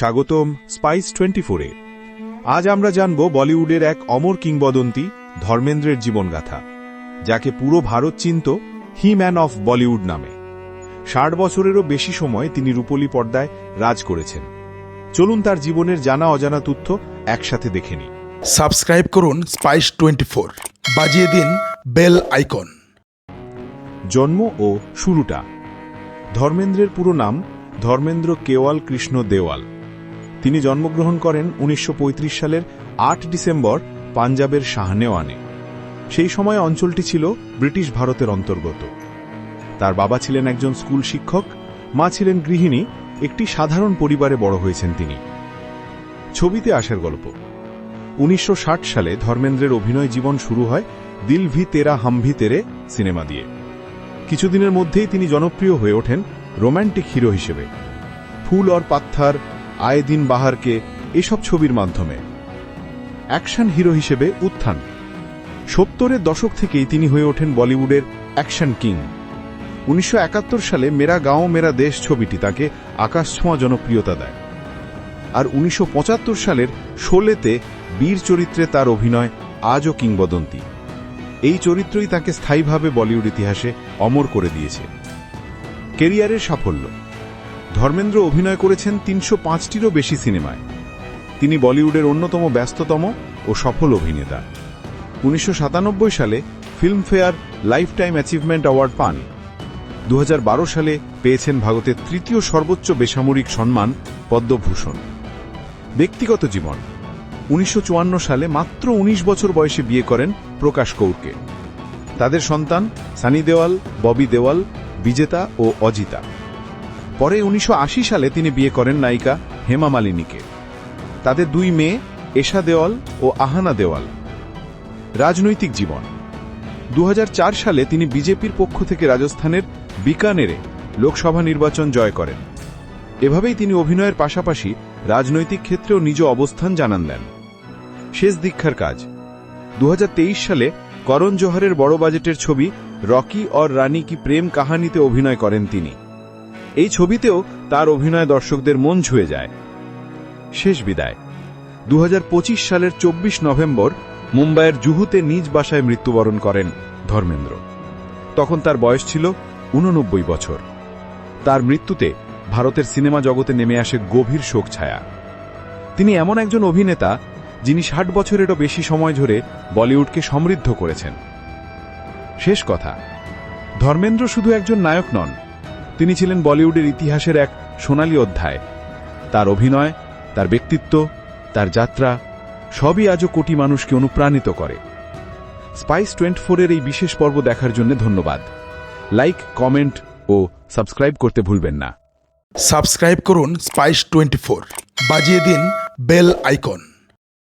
স্বাগতম spice twenty ফোরে আজ আমরা জানব বলিউডের এক অমর কিংবদন্তি ধর্মেন্দ্রের জীবনগাথা যাকে পুরো ভারত চিনত হি ম্যান অফ বলিউড নামে। ষাট বছরেরও বেশি সময় তিনি রূপলী পর্দায় রাজ করেছেন। চলুন তার জীবনের জানা অজানা তথ্য একসাথে দেখে নিই। সাবস্ক্রাইব করুন স্পাইস টোয়েন্টি ফোর বাজিয়ে দিন বেল আইকন। জন্ম ও শুরুটা। ধর্মেন্দ্রের পুরো নাম ধর্মেন্দ্র কেওয়াল কৃষ্ণ দেওয়াল। তিনি জন্মগ্রহণ করেন উনিশশো পঁয়ত্রিশ সালের আট ডিসেম্বর পাঞ্জাবের শাহনেওয়ানে। সেই সময় অঞ্চলটি ছিল ব্রিটিশ ভারতের অন্তর্গত। তার বাবা ছিলেন একজন স্কুল শিক্ষক, মা ছিলেন গৃহিণী, একটি সাধারণ পরিবারে বড় হয়েছেন তিনি। ছবিতে আসার গল্প। উনিশশো ষাট সালে ধর্মেন্দ্রের অভিনয় জীবন শুরু হয় দিল ভি তেরা হাম ভি তেরে সিনেমা দিয়ে। কিছুদিনের মধ্যেই তিনি জনপ্রিয় হয়ে ওঠেন রোম্যান্টিক হিরো হিসেবে। ফুল অর পাত্থার আয়ে দিন বাহারকে এসব ছবির মাধ্যমে। অ্যাকশন হিরো হিসেবে উত্থান। সত্তরের দশক থেকেই তিনি হয়ে ওঠেন বলিউডের অ্যাকশন কিং। উনিশশো একাত্তর সালে মেরা গাঁও, মেরা দেশ ছবিটি তাকে আকাশছোঁয়া জনপ্রিয়তা দেয়। আর উনিশশো পঁচাত্তর সালের শোলেতে বীর চরিত্রে তার অভিনয় আজও কিংবদন্তি। এই চরিত্রই তাকে স্থায়ীভাবে বলিউড ইতিহাসে অমর করে দিয়েছে। কেরিয়ারের সাফল্য। ধর্মেন্দ্র অভিনয় করেছেন তিনশো পাঁচটিরও বেশি সিনেমায়। তিনি বলিউডের অন্যতম ব্যস্ততম ও সফল অভিনেতা। উনিশশো সাতানব্বই সালে Filmfare lifetime achievement award পান। দু হাজার বারো সালে পেয়েছেন ভারতের তৃতীয় সর্বোচ্চ বেসামরিক সম্মান, পদ্মভূষণ। ব্যক্তিগত জীবন। উনিশশো চুয়ান্ন সালে মাত্র ১৯ বছর বয়সে বিয়ে করেন প্রকাশ কৌরকে। তাদের সন্তান সানি দেওয়াল, ববি দেওয়াল, বিজেতা ও অজিতা। পরে উনিশশো আশি সালে তিনি বিয়ে করেন নায়িকা হেমা মালিনীকে। তাদের দুই মেয়ে এশা দেওয়াল ও আহানা দেওয়াল। রাজনৈতিক জীবন। দু হাজার চার সালে তিনি বিজেপির পক্ষ থেকে রাজস্থানের বিকানেরে লোকসভা নির্বাচন জয় করেন। এভাবেই তিনি অভিনয়ের পাশাপাশি রাজনৈতিক ক্ষেত্রেও নিজ অবস্থান জানান দেন। শেষ দীক্ষার কাজ। দু হাজার তেইশ সালে করণ জোহরের বড় বাজেটের ছবি রকি অর রানী কি প্রেম কাহানিতে অভিনয় করেন তিনি। এই ছবিতেও তার অভিনয় দর্শকদের মন ছুঁয়ে যায়। শেষ বিদায়। দু হাজার পঁচিশ সালের ২৪ নভেম্বর মুম্বাইয়ের জুহুতে নিজ বাসায় মৃত্যুবরণ করেন ধর্মেন্দ্র। তখন তার বয়স ছিল উননব্বই বছর। তার মৃত্যুতে ভারতের সিনেমা জগতে নেমে আসে গভীর শোক ছায়া। তিনি এমন একজন অভিনেতা যিনি ষাট বছরেরও বেশি সময় ধরে বলিউডকে সমৃদ্ধ করেছেন। শেষ কথা, ধর্মেন্দ্র শুধু একজন নায়ক নন তিনি ছিলেন বলিউডের ইতিহাসের এক সোনালী অধ্যায়। তার অভিনয়, তার ব্যক্তিত্ব, তার যাত্রা, সবই আজও কোটি মানুষকে অনুপ্রাণিত করে। স্পাইস টোয়েন্টি ফোরের এই বিশেষ পর্ব দেখার জন্য ধন্যবাদ। লাইক, কমেন্ট ও সাবস্ক্রাইব করতে ভুলবেন না। সাবস্ক্রাইব করুন স্পাইস টোয়েন্টি বাজিয়ে দিন বেল আইকন।